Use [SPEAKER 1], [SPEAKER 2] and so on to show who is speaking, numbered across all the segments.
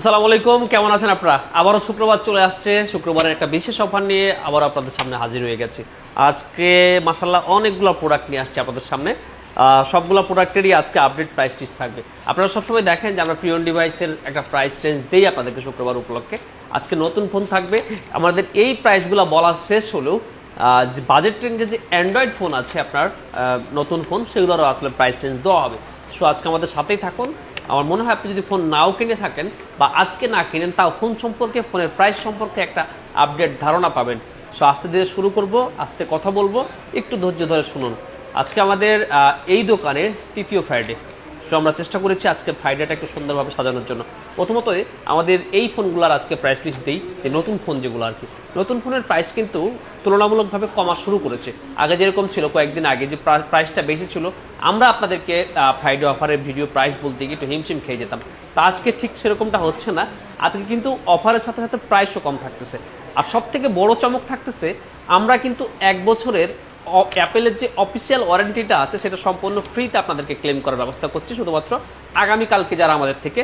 [SPEAKER 1] আসসালামু আলাইকুম, কেমন আছেন আপনারা? আবারও শুক্রবার চলে আসছে। শুক্রবারের একটা বিশেষ অফার নিয়ে আবার আপনাদের সামনে হাজির হয়ে গেছি। আজকে মাসাল্লাহ অনেকগুলো প্রোডাক্ট নিয়ে আসছে আপনাদের সামনে। সবগুলো প্রোডাক্টেরই আজকে আপডেট প্রাইস টিস থাকবে। আপনারা সবসময় দেখেন যে আমরা প্রিয়ন ডিভাইসের একটা প্রাইস রেঞ্জ দিই আপনাদেরকে শুক্রবার উপলক্ষে। আজকে নতুন ফোন থাকবে। আমাদের এই প্রাইসগুলো বলা শেষ হলেও যে বাজেট রেঞ্জে যে অ্যান্ড্রয়েড ফোন আছে আপনার নতুন ফোন সেগুলোরও আসলে প্রাইস রেঞ্জ দেওয়া হবে। সো আজকে আমাদের সাথেই থাকুন। আমার মনে হয় আপনি যদি ফোন নাও কিনে থাকেন বা আজকে না কিনেন, তাও ফোন সম্পর্কে, ফোনের প্রাইস সম্পর্কে একটা আপডেট ধারণা পাবেন। সো আস্তে ধীরে শুরু করব, আস্তে কথা বলব, একটু ধৈর্য ধরে শুনুন। আজকে আমাদের এই দোকানের তৃতীয় ফ্রাইডে সো আমরা চেষ্টা করেছি আজকে ফ্রাইডেটা একটু সুন্দরভাবে সাজানোর জন্য। প্রথমত, আমাদের এই ফোনগুলোর আজকে প্রাইস লিস্ট দিই, যে নতুন ফোন যেগুলো আর কি। নতুন ফোনের প্রাইস কিন্তু তুলনামূলকভাবে কমা শুরু করেছে। আগে যেরকম ছিল, কয়েকদিন আগে যে প্রা- প্রাইসটা বেশি ছিল, আমরা আপনাদেরকে ফ্রাইডে অফারের ভিডিও প্রাইস বলতে গিয়ে একটু হিমশিম খেয়ে যেতাম। তা আজকে ঠিক সেরকমটা হচ্ছে না। আজকে কিন্তু অফারের সাথে সাথে প্রাইসও কম থাকতেছে। আর সব থেকে বড় চমক থাকতেছে, আমরা কিন্তু এক বছরের অ্যাপেলের যে অফিসিয়াল ওয়ারেন্টিটা আছে, সেটা সম্পূর্ণ ফ্রিতে আপনাদেরকে ক্লেম করার ব্যবস্থা করছি। শুধুমাত্র আগামীকালকে যারা আমাদের থেকে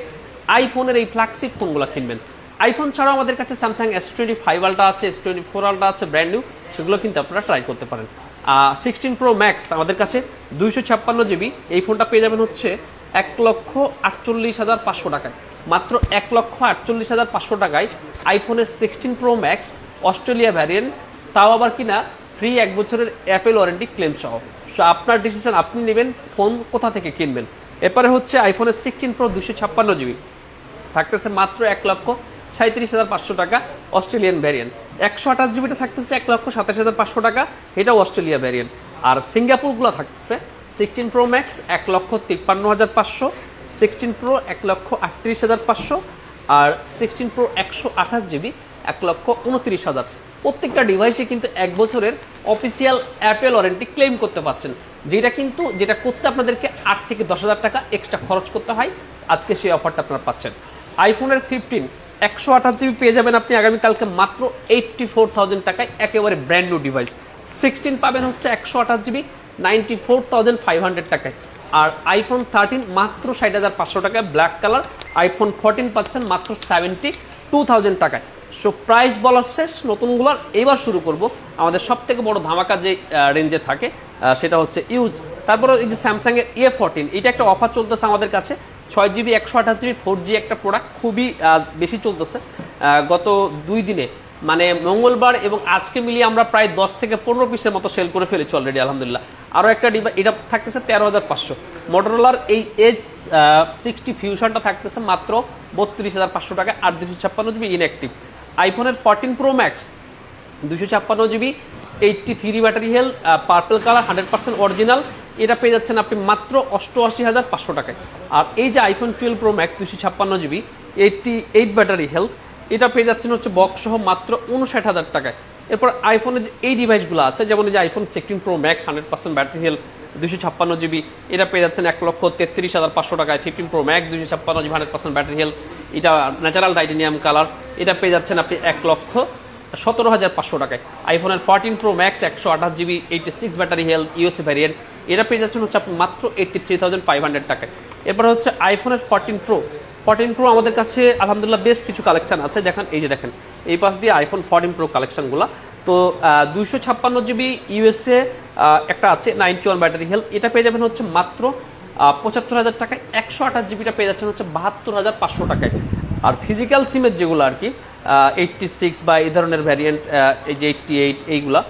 [SPEAKER 1] আইফোনের এই ফ্ল্যাগশিপ ফোনগুলো কিনবেন। আইফোন ছাড়াও আমাদের কাছে স্যামসাং এস টোয়েন্টি ফাইভ আলটা আছে এস টোয়েন্টি ফোর আলটা আছে ব্র্যান্ড নিউ সেগুলো কিন্তু আপনারা ট্রাই করতে পারেন। সিক্সটিন প্রো ম্যাক্স আমাদের কাছে দুইশো ছাপ্পান্ন জিবি এই ফোনটা পেয়ে যাবেন হচ্ছে এক লক্ষ আটচল্লিশ হাজার পাঁচশো টাকায়। মাত্র এক লক্ষ আটচল্লিশ হাজার পাঁচশো টাকায় আইফোনের sixteen pro max Australia variant তাও আবার কিনা ফ্রি এক বছরের অ্যাপেল ওয়ারেন্টি ক্লেম সহ। সো আপনার ডিসিশন আপনি নেবেন, ফোন কোথা থেকে কিনবেন? এরপরে হচ্ছে আইফোনের সিক্সটিন প্রো দুশো ছাপ্পান্ন জিবি থাকতেছে মাত্র এক লক্ষ সাঁত্রিশ হাজার পাঁচশো টাকা অস্ট্রেলিয়ান ভ্যারিয়েন্ট একশো আঠাশ জিবিটা থাকতেছে এক লক্ষ সাতাশ হাজার পাঁচশো টাকা, এটাও অস্ট্রেলিয়া ভ্যারিয়েন্ট আর সিঙ্গাপুরগুলো থাকতেছে সিক্সটিন প্রো ম্যাক্স এক লক্ষ তিপ্পান্ন হাজার পাঁচশো সিক্সটিন প্রো এক লক্ষ আটত্রিশ হাজার পাঁচশো, আর সিক্সটিন প্রো একশো আঠাশ জিবি এক লক্ষ উনত্রিশ হাজার। প্রত্যেকটা ডিভাইসে কিন্তু এক বছরের অফিসিয়াল অ্যাপেল ওয়ারেন্টি ক্লেম করতে পারছেন। যেটা কিন্তু, যেটা করতে আপনাদেরকে আট থেকে দশ হাজার টাকা এক্সট্রা খরচ করতে হয়, আজকে সেই অফারটা আপনারা পাচ্ছেন। আইফোনের ফিফটিন একশো আঠাশ জিবি পেয়ে যাবেন আপনি আগামীকালকে মাত্র এইটটি ফোর থাউজেন্ড টাকায় একেবারে ব্র্যান্ড নিউ ডিভাইস সিক্সটিন পাবেন হচ্ছে একশো আঠাশ GB ninety four thousand five hundred টাকায়। আর আইফোন থার্টিন মাত্র ষাট হাজার পাঁচশো টাকায় ব্ল্যাক কালার আইফোন ফোরটিন পাচ্ছেন মাত্র সেভেন্টি টু থাউজেন্ড টাকায়। সো প্রাইস বলার শেষ নতুনগুলোর এবার শুরু করব। আমাদের সব থেকে বড় ধামাকা যে রেঞ্জে থাকে সেটা হচ্ছে ইউজ তারপরে এই যে স্যামসাংয়ের এ ফোরটিন এটা একটা অফার চলতেছে আমাদের কাছে। ছয় জিবি একশো আঠাশ জিবি ফোর জি একটা প্রোডাক্ট খুবই বেশি চলতেছে। গত দুই দিনে মানে মঙ্গলবার এবং আজকে মিলিয়ে আমরা প্রায় দশ থেকে পনেরো পিসের মতো সেল করে ফেলেছি অলরেডি আলহামদুলিল্লাহ। আরও একটা ডিভাইস এটা থাকতেছে তেরো হাজার পাঁচশো। মোটরোলার এই এজ সিক্সটি ফিউশনটা থাকতেছে মাত্র বত্রিশ হাজার পাঁচশো টাকা আর দুশো ছাপ্পান্ন জিবি ইনঅ্যাক্টিভ আইফোনের ফোরটিন প্রো ম্যাক্স দুশো ছাপ্পান্ন GB eighty three battery health purple colour hundred percent original এটা পেয়ে যাচ্ছেন আপনি মাত্র অষ্টআশি হাজার পাঁচশো টাকায়। আর এই যে আইফোন টুয়েলভ প্রো ম্যাক্স দুশো ছাপ্পান্ন GB eighty eight battery health এটা পেয়ে যাচ্ছেন হচ্ছে বক্স সহ মাত্র উনষাট হাজার টাকায়। এরপর আইফোনের যে এই ডিভাইসগুলো আছে, যেমন যে iPhone sixteen pro max hundred percent battery health দুশো ছাপ্পান্ন জিবি এটা পেয়ে যাচ্ছেন এক লক্ষ তেত্রিশ হাজার পাঁচশো টাকায়। ফিফটিন প্রো ম্যাক্স দুশো ছাপ্পান্ন GB hundred percent battery health এটা ন্যাচারাল টাইটেনিয়াম কালার এটা পেয়ে যাচ্ছেন আপনি এক লক্ষ সতেরো হাজার পাঁচশো টাকায়। আইফোনের ফোরটিন প্রো ম্যাক্স একশো আঠাশ GB eighty six battery health USA variant এটা পেয়ে যাচ্ছেন হচ্ছে আপনি মাত্র eighty three thousand five hundred টাকায়। এরপর হচ্ছে আইফোনের ফোরটিন প্রো ফোরটিন প্রো আমাদের কাছে আলহামদুলিল্লাহ বেশ কিছু কালেকশন আছে। দেখেন, এই যে দেখেন, এই পাশ দিয়ে আইফোন ফোরটিন প্রো কালেকশনগুলো তো দুইশো ছাপ্পান্ন জিবি ইউএসএ একটা আছে নাইনটি ওয়ান ব্যাটারি হেলথ এটা পেয়ে যাবেন হচ্ছে মাত্র পঁচাত্তর হাজার টাকায় একশো আঠাশ জিবিটা পেয়ে যাচ্ছেন হচ্ছে বাহাত্তর হাজার পাঁচশো টাকায়। আর ফিজিক্যাল সিমের যেগুলো আর কি এইটটি সিক্স বা এই ধরনের ভ্যারিয়েন্ট এই যে এইটটি এইট এইগুলা,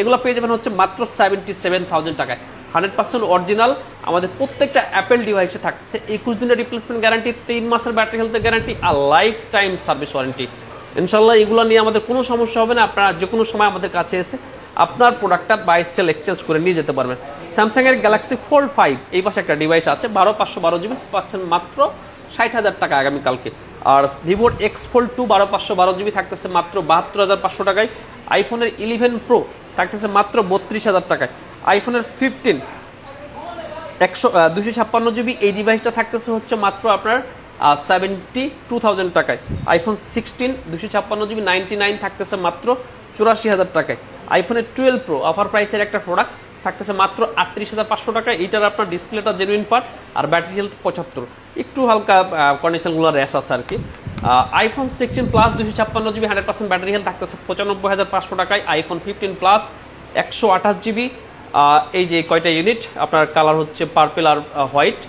[SPEAKER 1] এগুলো পেয়ে যাবেন হচ্ছে মাত্র সেভেন্টি সেভেন থাউজেন্ড টাকায়। হান্ড্রেড পার্সেন্ট অরিজিনাল আমাদের প্রত্যেকটা অ্যাপেল ডিভাইসে থাকছে একুশ দিনের রিপ্লেসমেন্ট গ্যারান্টি তিন মাসের ব্যাটারি হেলথের গ্যারান্টি আর লাইফ টাইম সার্ভিস ওয়ারেন্টি ইনশাল্লাহ এগুলো নিয়ে আমাদের কোনো সমস্যা হবে না, আপনারা যে কোনো সময় আমাদের কাছে এসে আপনার প্রোডাক্টটা বাইশ সেল এক্সচেঞ্জ করে নিয়ে যেতে পারবেন। স্যামসাংয়ের গ্যালাক্সি ফোল্ড ফাইভ এই পাশে একটা ডিভাইস আছে, বারো পাঁচশো বারো জিবি পাচ্ছেন মাত্র ষাট হাজার টাকা আগামীকালকে আর ভিভোর এক্স ফোল্ড টু বারো পাঁচশো বারো জিবি থাকতেছে মাত্র বাহাত্তর হাজার পাঁচশো টাকায়। আইফোনের ইলেভেন প্রো থাকতেছে মাত্র বত্রিশ হাজার টাকায়। আইফোনের ফিফটিন একশো দুশো ছাপ্পান্ন জিবি এই ডিভাইসটা থাকতেছে হচ্ছে মাত্র আপনার সেভেন্টি টু থাউজেন্ড টাকায়। আইফোন সিক্সটিন দুশো ছাপ্পান্ন জিবি নাইনটি নাইন থাকতেছে মাত্র চুরাশি হাজার টাকায়। আইফোনের টুয়েলভ প্রো অফার প্রাইসের একটা প্রোডাক্ট থাকতেছে মাত্র আটত্রিশ হাজার পাঁচশো টাকায় এইটার আপনার ডিসপ্লেটা জেনুইন পার্ট আর ব্যাটারি হেলথ পঁচাত্তর। একটু হালকা কন্ডিশনগুলো র্যাশ আছে আর কি। আইফোন সিক্সটিন প্লাস দুশো ছাপ্পান্ন GB hundred percent battery health থাকতেছে পঁচানব্বই হাজার পাঁচশো টাকায়। আইফোন ফিফটিন প্লাস একশো আঠাশ জিবি এই যে কয়টা ইউনিট আপনার কালার হচ্ছে পার্পেল আর হোয়াইট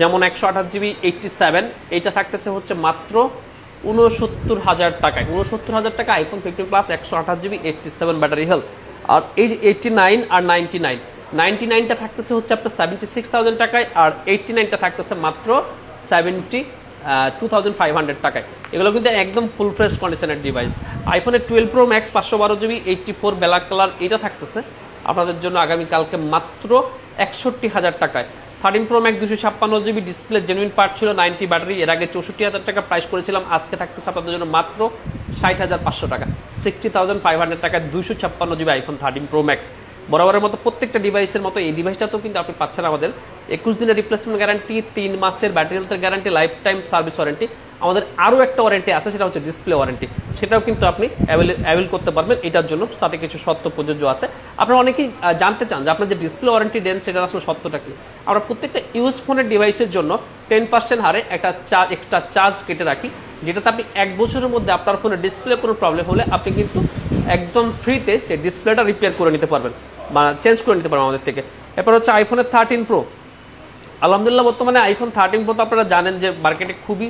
[SPEAKER 1] যেমন একশো আঠাশ জিবি এইটটি সেভেন এইটা থাকতেছে হচ্ছে মাত্র উনসত্তর হাজার টাকায়। উনসত্তর হাজার টাকা আইফোন ফিফটিন প্লাস একশো আঠাশ GB eighty seven battery health আর এই যে এইটটি নাইন আর নাইনটি নাইন নাইনটি নাইনটা থাকতেছে হচ্ছে আপনার সেভেন্টি সিক্স থাউজেন্ড টাকায় আর এইটটি নাইনটা থাকতেছে মাত্র seventy two thousand five hundred টাকায়। এগুলো কিন্তু একদম ফুল ফ্রেশ কন্ডিশনের ডিভাইস আইফোনের টুয়েলভ প্রো ম্যাক্স পাঁচশো বারো GB eighty four black colour এটা থাকতেছে। আপনাদের জন্য আগামীকালকে মাত্র একষট্টি হাজার টাকায়। থার্টিন প্রো ম্যাক্স দুশো ছাপ্পান্ন জিবি ডিসপ্লে জেনুইন পার্ট ছিল নাইনটি ব্যাটারি। এর আগে চৌষট্টি হাজার টাকা প্রাইস করেছিলাম। আজকে থাকতেছে আপনাদের জন্য মাত্র ষাট হাজার পাঁচশো টাকা। সিক্সটি থাউজেন্ড ফাইভ হান্ড্রেড টাকা দুশো ছাপ্পান্ন GB iPhone thirteen pro max. বরাবরের মতো প্রত্যেকটা ডিভাইসের মতো এই ডিভাইসটাতেও কিন্তু আপনি পাচ্ছেন আমাদের। একুশ দিনের রিপ্লেসমেন্ট গ্যারান্টি তিন মাসের ব্যাটারি হেলথের guarantee life time service warranty আমাদের আরও একটা ওয়ারেন্টি আছে, সেটা হচ্ছে ডিসপ্লে ওয়ারেন্টি সেটাও কিন্তু আপনি অ্যাভেল করতে পারবেন। এটার জন্য সাথে কিছু সত্য প্রযোজ্য আছে। আপনারা অনেকেই জানতে চান যে আপনার যে ডিসপ্লে ওয়ারেন্টি দেন সেটা আসলে সত্যটা কি? আমরা প্রত্যেকটা ইউজ ফোনের ডিভাইসের জন্য টেন পার্সেন্ট হারে একটা চার্জ এক্সট্রা চার্জ কেটে রাখি, যেটাতে আপনি এক বছরের মধ্যে আপনার ফোনের ডিসপ্লে কোনো প্রবলেম হলে আপনি কিন্তু একদম ফ্রিতে সেই ডিসপ্লেটা রিপেয়ার করে নিতে পারবেন বা চেঞ্জ করে নিতে পারবেন আমাদের থেকে। এরপর হচ্ছে আইফোনের থার্টিন প্রো আলহামদুলিল্লাহ, বর্তমানে আইফোন থার্টিন প্রো তো আপনারা জানেন যে মার্কেটে খুবই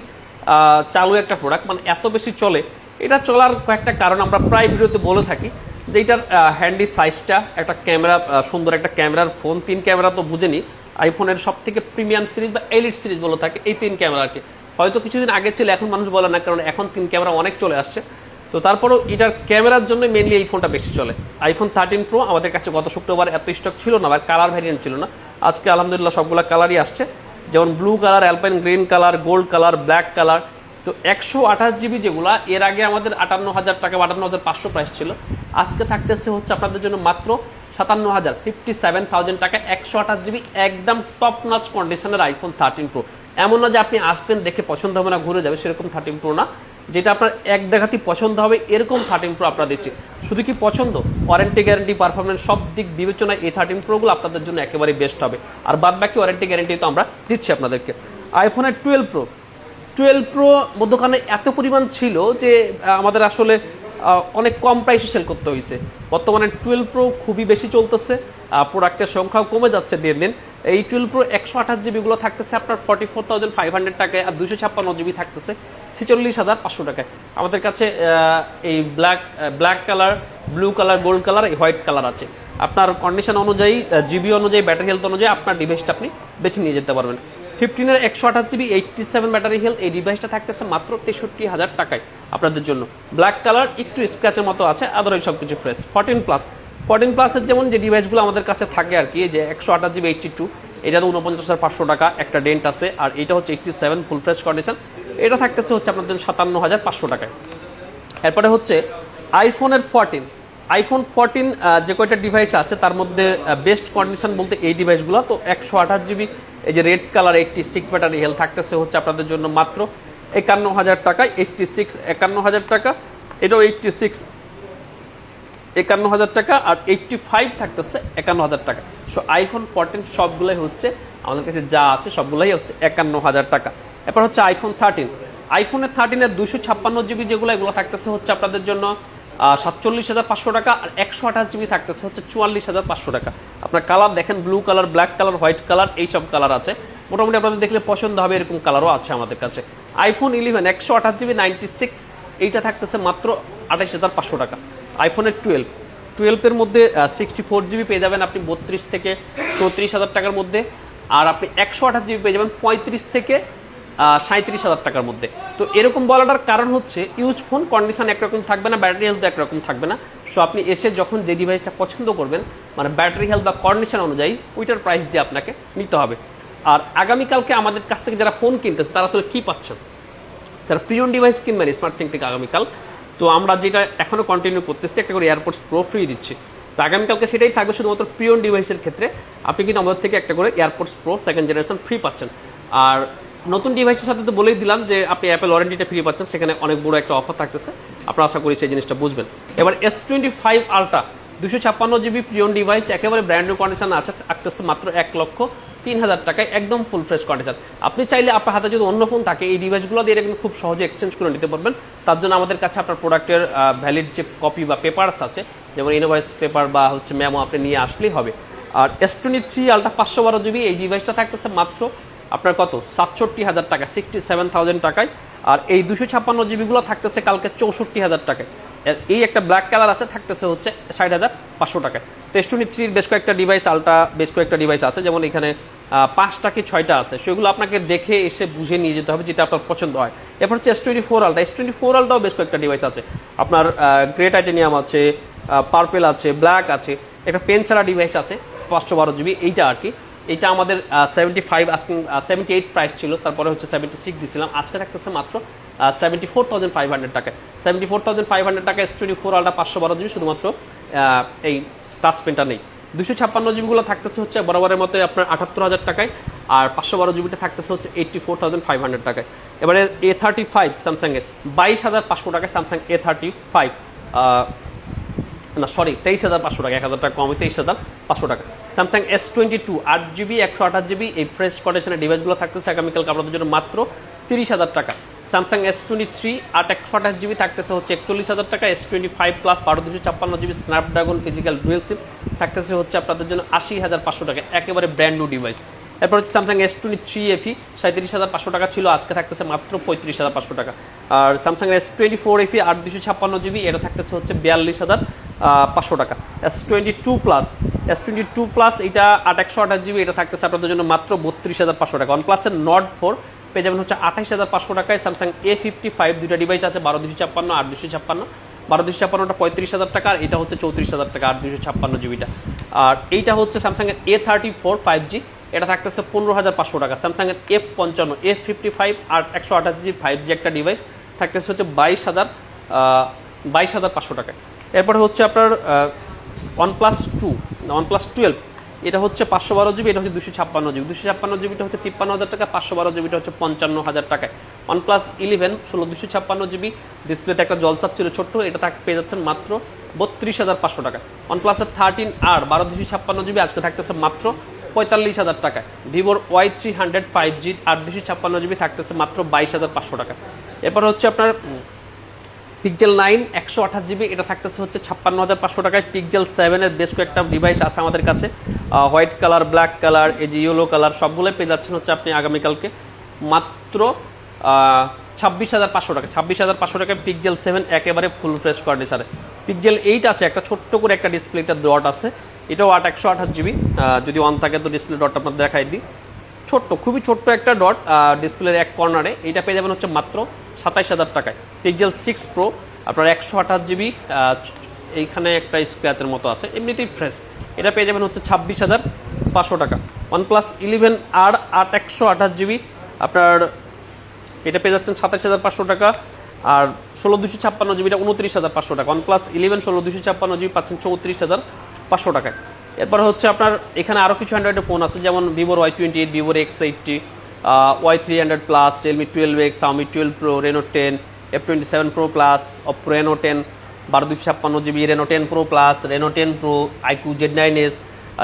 [SPEAKER 1] চালু একটা প্রোডাক্ট মানে এত বেশি চলে এটা চলার কয়েকটা কারণ আমরা প্রায় ভিডিওতে বলে থাকি যে এটার হ্যান্ডি সাইজটা একটা ক্যামেরা সুন্দর একটা ক্যামেরার ফোন তিন ক্যামেরা তো বুঝেনি। আইফোনের সব থেকে প্রিমিয়াম সিরিজ বা এলিট সিরিজ বলে থাকে এই তিন ক্যামেরা আর কি। হয়তো কিছুদিন আগে ছিল, এখন মানুষ বলে না, কারণ এখন তিন ক্যামেরা অনেক চলে আসছে। তো তারপরেও এটার ক্যামেরার জন্য মেনলি এই ফোনটা বেশি চলে। আইফোন থার্টিন প্রো আমাদের কাছে গত শুক্রবার এত স্টক ছিল না বা কালার ভ্যারিয়েন্ট ছিল না। আজকে আলহামদুলিল্লাহ সবগুলো কালারই আসছে। যেমন blue colour alpine green colour gold colour black colour তো একশো আঠাশ জিবি যেগুলো, এর আগে আমাদের আটান্ন হাজার টাকা আটান্ন হাজার পাঁচশো প্রাইস ছিল। আজকে থাকতেছে হচ্ছে আপনাদের জন্য মাত্র সাতান্ন হাজার ফিফটি সেভেন থাউজেন্ড টাকা, একশো আঠাশ জিবি একদম টপ নচ কন্ডিশনের আইফোন থার্টিন প্রো এমন না যে আপনি আসবেন, দেখে পছন্দ হবে না, ঘুরে যাবে, সেরকম থার্টিন প্রো না। যেটা আপনার এক দেখাতেই পছন্দ হবে, এরকম থার্টিন প্রো আপনার দিচ্ছি। শুধু কি পছন্দ? ওয়ারেন্টি গ্যারেন্টি পারফরমেন্স সব দিক বিবেচনায় এই থার্টিন প্রোগুলো আপনাদের জন্য একেবারে বেস্ট হবে। আর বাদ বাকি ওয়ারেন্টি গ্যারেন্টি তো আমরা দিচ্ছি আপনাদেরকে। আইফোনের টুয়েলভ প্রো টুয়েলভ প্রো মধ্যখানে এত পরিমাণ ছিল যে আমাদের আসলে অনেক কম প্রাইসে সেল করতে হয়েছে বর্তমানে টুয়েলভ প্রো খুবই বেশি চলতেছে প্রোডাক্টের সংখ্যাও কমে যাচ্ছে দিন দিন। এই টুয়েলভ প্রো একশো আঠাশ জিবিগুলো থাকতেছে আপনার forty four thousand five hundred টাকায় আর দুশো ছাপ্পান্ন জিবি থাকতেছে ছেচল্লিশ হাজার পাঁচশো টাকায়। আমাদের কাছে এই black black colour blue colour gold colour এই হোয়াইট কালার আছে। আপনার কন্ডিশন অনুযায়ী জিবি অনুযায়ী ব্যাটারি হেলথ অনুযায়ী আপনার ডিভাইসটা আপনি বেছে নিয়ে যেতে পারবেন। ফিফটিনের একশো আঠাশ GB eighty seven battery health এই ডিভাইসটা থাকতেছে মাত্র তেষট্টি হাজার টাকায় আপনাদের জন্য। ব্ল্যাক কালার একটু স্ক্র্যাচের মতো আছে আদারওয়াইজ সব কিছু ফ্রেশ ফর্টিন প্লাস ফর্টিন প্লাসের যেমন যে ডিভাইসগুলো আমাদের কাছে থাকে আর কি যে একশো আঠাশ জিবি এইটটি টু এটা তো উনপঞ্চাশ হাজার পাঁচশো টাকা একটা ডেন্ট আছে, আর এটা হচ্ছে eighty seven full fresh condition এটা থাকতেছে হচ্ছে আপনাদের জন্য সাতান্ন হাজার পাঁচশো টাকায়। এরপরে হচ্ছে আইফোনের ফোরটিন আইফোন ফোরটিন যে কয়টা ডিভাইস আছে, তার মধ্যে বেস্ট কন্ডিশন বলতে এই ডিভাইসগুলো তো একশো আঠাশ জিবি এই যে red colour eighty six battery health থাকতেছে হচ্ছে আপনাদের জন্য মাত্র একান্ন হাজার টাকায় এইটটি সিক্স একান্ন হাজার টাকা, এটাও এইটটি সিক্স একান্ন হাজার টাকা আর এইটটি ফাইভ থাকতেছে একান্ন হাজার টাকা। সো আইফোন ফোরটিন সবগুলোই হচ্ছে আমাদের কাছে যা আছে সবগুলোই হচ্ছে একান্ন হাজার টাকা। এরপর হচ্ছে আইফোন থার্টিন আইফোনের থার্টিনের দুশো ছাপ্পান্ন জিবি যেগুলো, এগুলো থাকতেছে হচ্ছে আপনাদের জন্য সাতচল্লিশ হাজার পাঁচশো টাকা আর একশো আঠাশ জিবি থাকতেছে হচ্ছে চুয়াল্লিশ হাজার পাঁচশো টাকা। আপনার কালার দেখেন blue colour black colour white colour এইসব কালার আছে। মোটামুটি আপনাদের দেখলে পছন্দ হবে, এরকম কালারও আছে আমাদের কাছে। আইফোন ইলেভেন একশো আঠাশ জিবি নাইনটি সিক্স এইটা থাকতেছে মাত্র আঠাইশ হাজার পাঁচশো টাকা। আইফোনের টুয়েলভ টুয়েলভের মধ্যে সিক্সটি ফোর জিবি পেয়ে যাবেন আপনি বত্রিশ থেকে চৌত্রিশ হাজার টাকার মধ্যে। আর আপনি একশো আঠাশ জিবি পেয়ে যাবেন পঁয়ত্রিশ থেকে সাঁত্রিশ হাজার টাকার মধ্যে। তো এরকম বলাটার কারণ হচ্ছে ইউজ ফোন কন্ডিশন একরকম থাকবে না ব্যাটারি হেলথ একরকম থাকবে না। সো আপনি এসে যখন যে ডিভাইসটা পছন্দ করবেন মানে ব্যাটারি হেলথ বা কন্ডিশন অনুযায়ী, ওইটার প্রাইস দিয়ে আপনাকে নিতে হবে। আর আগামীকালকে আমাদের কাছ থেকে যারা ফোন কিনতেছে, তারা আসলে কী পাচ্ছেন? তারা প্রিয়ন ডিভাইস কিনবেন স্মার্ট থিং থেকে আগামীকাল। তো আমরা যেটা এখনও কন্টিনিউ করতেছি, একটা করে এয়ারপোর্টস প্রো ফ্রি দিচ্ছি। তো আগামীকালকে সেটাই থাকবে শুধুমাত্র প্রিয়ন ডিভাইসের ক্ষেত্রে। আপনি কিন্তু আমাদের থেকে একটা করে AirPods pro second generation free পাচ্ছেন। আর নতুন ডিভাইসের সাথে তো বলেই দিলাম যে আপনি অ্যাপেল ওয়ারেন্টিটা ফ্রি পাচ্ছেন, সেখানে অনেক বড় একটা অফার থাকতেছে। আপনারা আশা করি সেই জিনিসটা বুঝবেন। এবার এস টোয়েন্টি ফাইভ আলট্রা দুশো ছাপ্পান্ন জিবি প্রিয়ন ডিভাইস একেবারে ব্র্যান্ড নিউ কন্ডিশন আছে, থাকতেছে মাত্র এক লক্ষ তিন হাজার টাকায়, একদম ফুল ফ্রেশ কন্ডিশন আপনি চাইলে আপনার হাতে যদি অন্য ফোন থাকে, এই ডিভাইসগুলো দিয়ে কিন্তু খুব সহজে এক্সচেঞ্জ করে নিতে পারবেন। তার জন্য আমাদের কাছে আপনার প্রোডাক্টের ভ্যালিড যে কপি বা পেপারস আছে, যেমন ইনোভয়েস পেপার বা হচ্ছে ম্যামো আপনি নিয়ে আসলেই হবে। আর এস টোয়েন্টি থ্রি আলট্রা পাঁচশো বারো জিবি এই ডিভাইসটা থাকতেছে মাত্র আপনার কত? সাতষট্টি হাজার টাকা সিক্সটি সেভেন থাউজেন্ড টাকায়। আর এই দুশো ছাপ্পান্ন জিবিগুলো থাকতেছে কালকে চৌষট্টি হাজার টাকায়। এই একটা ব্ল্যাক কালার আছে, থাকতেছে হচ্ছে ষাট হাজার পাঁচশো টাকায়। টোয়েন্টি থ্রির বেশ কয়েকটা ডিভাইস আলট্রা বেশ কয়েকটা ডিভাইস আছে, যেমন এখানে পাঁচটা কি ছয়টা আছে, সেগুলো আপনাকে দেখে এসে বুঝে নিয়ে যেতে হবে যেটা আপনার পছন্দ হয়। এরপর হচ্ছে S twenty four ultra S twenty four আলটাও বেশ কয়েকটা ডিভাইস আছে। আপনার গ্রে টাইটেনিয়াম আছে পার্পেল আছে ব্ল্যাক আছে, একটা পেন ছাড়া ডিভাইস আছে, পাঁচশো বারো জিবি, এইটা আর কি। এইটা আমাদের seventy five asking seventy eight price ছিল, তারপরে হচ্ছে সেভেন্টি সিক্স দিয়েছিলাম আজকে থাকতেছে মাত্র seventy four thousand five hundred টাকায়। Seventy four thousand five hundred টাকা এস টোয়েন্টি ফোর আলটা পাঁচশো বারো জিবি শুধুমাত্র এই টাচ পেনটা নেই। দুশো ছাপ্পান্ন জিবিগুলো থাকতেছে হচ্ছে বরাবরের মতো আপনার আটাত্তর হাজার টাকায়, আর পাঁচশো বারো জিবিটা থাকতেছে হচ্ছে eighty four thousand five hundred টাকায়। এবারে এ থার্টি ফাইভ স্যামসাংয়ের বাইশ হাজার পাঁচশো টাকায় স্যামসাং এ থার্টি ফাইভ না সরি তেইশ হাজার পাঁচশো টাকা, এক হাজার টাকা কমে তেইশ হাজার পাঁচশো টাকা। স্যামসাং এস টোয়েন্টি টু আট জিবি একশো আঠাশ জিবি এই ফ্রেশ কন্ডিশনের ডিভাইসগুলো থাকতেছে আগামীকালকে আপনাদের জন্য মাত্র তিরিশ হাজার টাকা। স্যামসাং এস টোয়েন্টি থ্রি আট একশো আঠাশ জিবি থাকতেছে হচ্ছে একচল্লিশ হাজার টাকা এস টোয়েন্টি ফাইভ প্লাস বারো দুশো ছাপ্পান্ন GB Snapdragon physical dual SIM থাকতেছে হচ্ছে আপনাদের জন্য আশি হাজার পাঁচশো টাকা, একেবারে ব্র্যান্ড নিউ ডিভাইস এরপর হচ্ছে Samsung S twenty three FE সাঁত্রিশ হাজার পাঁচশো টাকা ছিল, আজকে থাকতেছে মাত্র পঁয়ত্রিশ হাজার পাঁচশো টাকা। আর Samsung S twenty four FE আট দুশো ছাপ্পান্ন জিবি এটা থাকতেছে হচ্ছে বিয়াল্লিশ হাজার পাঁচশো টাকা। S twenty two plus S twenty two plus এটা আট একশো আঠাশ জিবি এটা থাকতেছে আপনাদের জন্য মাত্র বত্রিশ হাজার পাঁচশো টাকা। ওয়ান প্লাসের নট ফোর পেয়ে যাবেন হচ্ছে আঠাইশ হাজার পাঁচশো টাকায়। স্যামসাং এ ফিফটি ফাইভ দুটা ডিভাইস আছে, বারো দুশো ছাপ্পান্ন, আট দুশো ছাপ্পান্ন। বারো দুশো ছাপ্পান্নটা পঁয়ত্রিশ হাজার টাকা আর এটা হচ্ছে চৌত্রিশ হাজার টাকা, আট দুশো ছাপ্পান্ন জিবিটা আর এইটা হচ্ছে স্যামসাংয়ের A thirty four five G এটা থাকতেছে পনেরো হাজার পাঁচশো টাকা। স্যামসাংয়ের এফ পঞ্চান্ন এফ ফিফটি ফাইভ আর একশো আঠাশ জি ফাইভ জি একটা ডিভাইস থাকতেছে হচ্ছে বাইশ হাজার বাইশ হাজার পাঁচশো টাকায়। এরপরে হচ্ছে আপনার OnePlus two OnePlus twelve এটা হচ্ছে পাঁচশো বারো জিবি এটা হচ্ছে দুশো ছাপ্পান্ন জিবি দুশো ছাপ্পান্ন জিবিটা হচ্ছে তিপ্পান্ন হাজার টাকা, পাঁচশো বারো জিবিটা হচ্ছে পঞ্চান্ন হাজার টাকায়। ওয়ান প্লাস ইলেভেন ষোলো দুশো ছাপ্পান্ন জিবি ডিসপ্লেতে একটা জলচাপ ছিল ছোট্ট, এটা তাকে পেয়ে যাচ্ছেন মাত্র বত্রিশ হাজার পাঁচশো টাকা ওয়ান প্লাসের থার্টিন আর বারো দুশো ছাপ্পান্ন জিবি আজকে থাকতেছে মাত্র পঁয়তাল্লিশ হাজার টাকায়। ভিভোর Y three hundred five G আট দুশো ছাপ্পান্ন জিবি থাকতেছে মাত্র বাইশ হাজার পাঁচশো টাকা এরপর হচ্ছে আপনার পিকজেল নাইন একশো আঠাশ জিবি এটা থাকতেছে হচ্ছে ছাপ্পান্ন হাজার পাঁচশো টাকায়। পিকজেল সেভেনের বেশ কয়েকটা ডিভাইস আছে আমাদের কাছে। হোয়াইট কালার ব্ল্যাক কালার এই যে ইয়েলো কালার সবগুলোই পেয়ে যাচ্ছেন হচ্ছে আপনি আগামীকালকে। মাত্র ছাব্বিশ হাজার পাঁচশো টাকা ছাব্বিশ হাজার পাঁচশো টাকায় পিকজেল সেভেন একেবারে ফুল ফ্রেশ কন্ডিশনে পিকজেল এইট আছে, একটা ছোট্ট করে একটা ডিসপ্লেটা ডট আছে। এটাও আট, একশো আঠাশ জিবি যদি অন থাকে তো ডিসপ্লে ডট আপনার দেখাই দিই। ছোট্ট, খুবই ছোট্ট একটা ডট ডিসপ্লের এক কর্নারে এটা পেয়ে যাবেন হচ্ছে মাত্র সাতাইশ হাজার টাকায়। পিকজেল সিক্স প্রো আপনার একশো আঠাশ জিবি এইখানে একটা স্ক্র্যাচের মতো আছে। এমনিতেই ফ্রেশ এটা পেয়ে যাবেন হচ্ছে ছাব্বিশ হাজার পাঁচশো টাকা। ওয়ান প্লাস ইলেভেন আর আট একশো আঠাশ জিবি আপনার এটা পেয়ে যাচ্ছেন সাতাশ হাজার পাঁচশো টাকা। আর ষোলো দুশো ছাপ্পান্ন জিবিটা উনত্রিশ হাজার পাঁচশো টাকা। ওয়ান প্লাস ইলেভেন ষোলো দুশো ছাপ্পান্ন জিবি পাচ্ছেন চৌত্রিশ হাজার পাঁচশো টাকায়। এরপর হচ্ছে আপনার এখানে আরও কিছু অ্যান্ড্রয়েডের ফোন আছে, যেমন ভিভোর ওয়াই টোয়েন্টি এইট ভিভোর X eighty Y three hundred plus Realme twelve X Xiaomi twelve pro Reno ten F twenty seven pro plus Oppo Reno ten বারো দুশো ছাপ্পান্ন GB Reno ten pro plus Reno ten pro iQOO Z nine S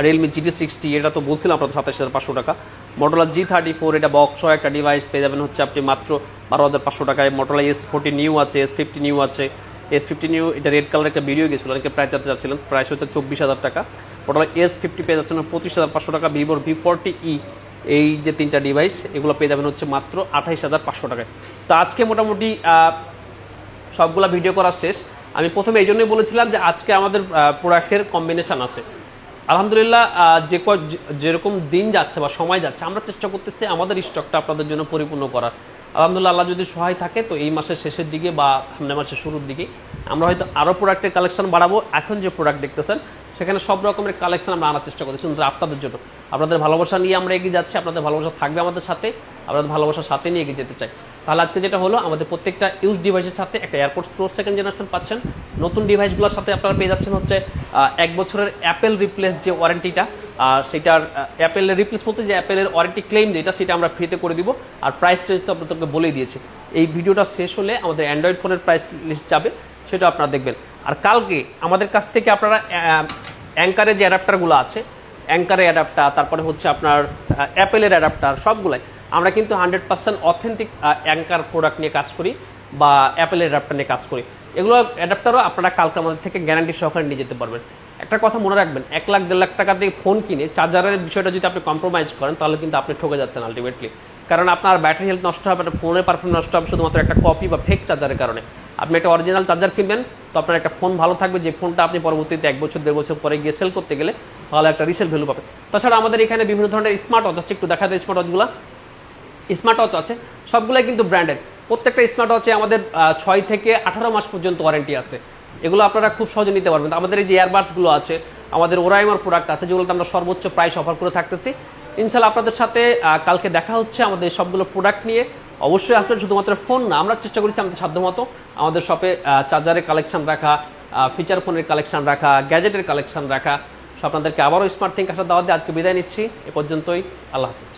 [SPEAKER 1] Realme GT sixty এটা তো বলছিলাম আপনাদের সাতাশ হাজার পাঁচশো টাকা। মোটোলা জি থার্টি ফোর এটা বক্স হয় একটা ডিভাইস পেয়ে যাবেন হচ্ছে আপনি মাত্র বারো হাজার পাঁচশো টাকায়। মোটোলা এস ফোর্টি নিউ আছে এস ফিফটি নিউ আছে এস ফিফটি নিউ এটা রেড কালার একটা ভিডিও গেছিল, অনেকে প্রাইস জানতে চাচ্ছিলেন প্রাইস হচ্ছে চব্বিশ হাজার টাকা। মোটোলা এস ফিফটি পেয়ে যাচ্ছেন পঁচিশ হাজার পাঁচশো টাকা ভিভোর ভি ফোরটি ই এই যে তিনটা ডিভাইস এগুলো পেয়ে যাবেন হচ্ছে মাত্র আঠাইশ হাজার পাঁচশো টাকায়। তো আজকে মোটামুটি সবগুলা ভিডিও করা শেষ। আমি প্রথমে এই জন্যই বলেছিলাম যে আজকে আমাদের প্রোডাক্টের কম্বিনেশন আছে। আলহামদুলিল্লাহ যে ক- যেরকম দিন যাচ্ছে বা সময় যাচ্ছে, আমরা চেষ্টা করতেছি আমাদের স্টকটা আপনাদের জন্য পরিপূর্ণ করার। আলহামদুলিল্লাহ, আল্লাহ যদি সহায় থাকে, তো এই মাসের শেষের দিকে বা সামনের মাসের শুরুর দিকে আমরা হয়তো আরও প্রোডাক্টের কালেকশন বাড়াবো। এখন যে প্রোডাক্ট দেখতেছেন সেখানে সব রকমের কালেকশন আমরা আনার চেষ্টা করছি। আপনাদের জন্য। আপনাদের ভালোবাসা নিয়ে আমরা এগিয়ে যাচ্ছি, আপনাদের ভালোবাসা থাকবে আমাদের সাথে, আপনাদের ভালোবাসার সাথে নিয়ে এগিয়ে যেতে চাই। তাহলে আজকে যেটা হলো, আমাদের প্রত্যেকটা ইউজ ডিভাইসের সাথে একটা এয়ারপোর্ট প্রো সেকেন্ড জেনারেশন পাচ্ছেন। নতুন ডিভাইসগুলোর সাথে আপনারা পেয়ে যাচ্ছেন হচ্ছে এক বছরের অ্যাপেল রিপ্লেস যে ওয়ারেন্টিটা সেটার অ্যাপেলের রিপ্লেস বলতে যে অ্যাপেলের ওয়ারেন্টি ক্লেম যেটা সেটা আমরা ফ্রিতে করে দিব। আর প্রাইসটা তো আপনাদেরকে বলেই দিয়েছি। এই ভিডিওটা শেষ হলে আমাদের অ্যান্ড্রয়েড ফোনের প্রাইস লিস্ট যাবে, সেটা আপনারা দেখবেন। আর কালকে আমাদের কাছ থেকে আপনারা অ্যাঙ্কারের যে অ্যাডাপ্টারগুলো আছে অ্যাঙ্কারের অ্যাডাপ্টার তারপরে হচ্ছে আপনার অ্যাপেলের অ্যাডাপ্টার সবগুলাই। আমরা কিন্তু hundred percent authentic Anker product নিয়ে কাজ করি বা অ্যাপেলের অ্যাডাপ্টার নিয়ে কাজ করি। এগুলো অ্যাডাপ্টারও আপনারা কালকে আমাদের থেকে গ্যারান্টি সহকারে নিয়ে যেতে পারবেন। একটা কথা মনে রাখবেন, এক লাখ, দেড় লাখ টাকা দিয়ে ফোন কিনে চার্জারের বিষয়টা যদি আপনি কম্প্রোমাইজ করেন, তাহলে কিন্তু আপনি ঠকে যাচ্ছেন আলটিমেটলি কারণ আপনার ব্যাটারি হেলথ নষ্ট হবে ফোনের পারফরমেন্স নষ্ট হবে, শুধুমাত্র একটা কপি বা ফেক চার্জারের কারণে। আপনি একটা অরিজিনাল চার্জার কিনবেন, তো আপনার একটা ফোন ভালো থাকবে, যে ফোনটা আপনি পরবর্তীতে এক বছর, দেড় বছর পরে গিয়ে সেল করতে গেলে ভালো একটা রিসেল ভ্যালু পাবেন। তাছাড়া আমাদের এখানে বিভিন্ন ধরনের স্মার্ট ওয়াচ আছে, একটু দেখা যায় স্মার্ট ওয়াচগুলো স্মার্ট ওয়াচ আছে, সবগুলাই কিন্তু ব্র্যান্ডেড প্রত্যেকটা স্মার্ট ওয়াচে আমাদের ছয় থেকে আঠারো মাস পর্যন্ত ওয়ারেন্টি আছে। এগুলো আপনারা খুব সহজে নিতে পারবেন। আমাদের এই যে এয়ারবাসগুলো আছে, আমাদের ওরাইমার প্রোডাক্ট আছে, যেগুলোতে আমরা সর্বোচ্চ প্রাইস অফার করে থাকতেছি। ইনশাল্লাহ আপনাদের সাথে কালকে দেখা হচ্ছে আমাদের সবগুলো প্রোডাক্ট নিয়ে। অবশ্যই আসবেন শুধুমাত্র ফোন না, আমরা চেষ্টা করছি আমাদের সাধ্যমতো। আমাদের শপে চার্জারের কালেকশন রাখা ফিচার ফোনের কালেকশন রাখা গ্যাজেটের কালেকশন রাখা। সব আপনাদেরকে আবারও স্মার্ট থিঙ্ক আসার দাওয়াতে আজকে বিদায় নিচ্ছি। এ পর্যন্তই, আল্লাহ হাফিজ।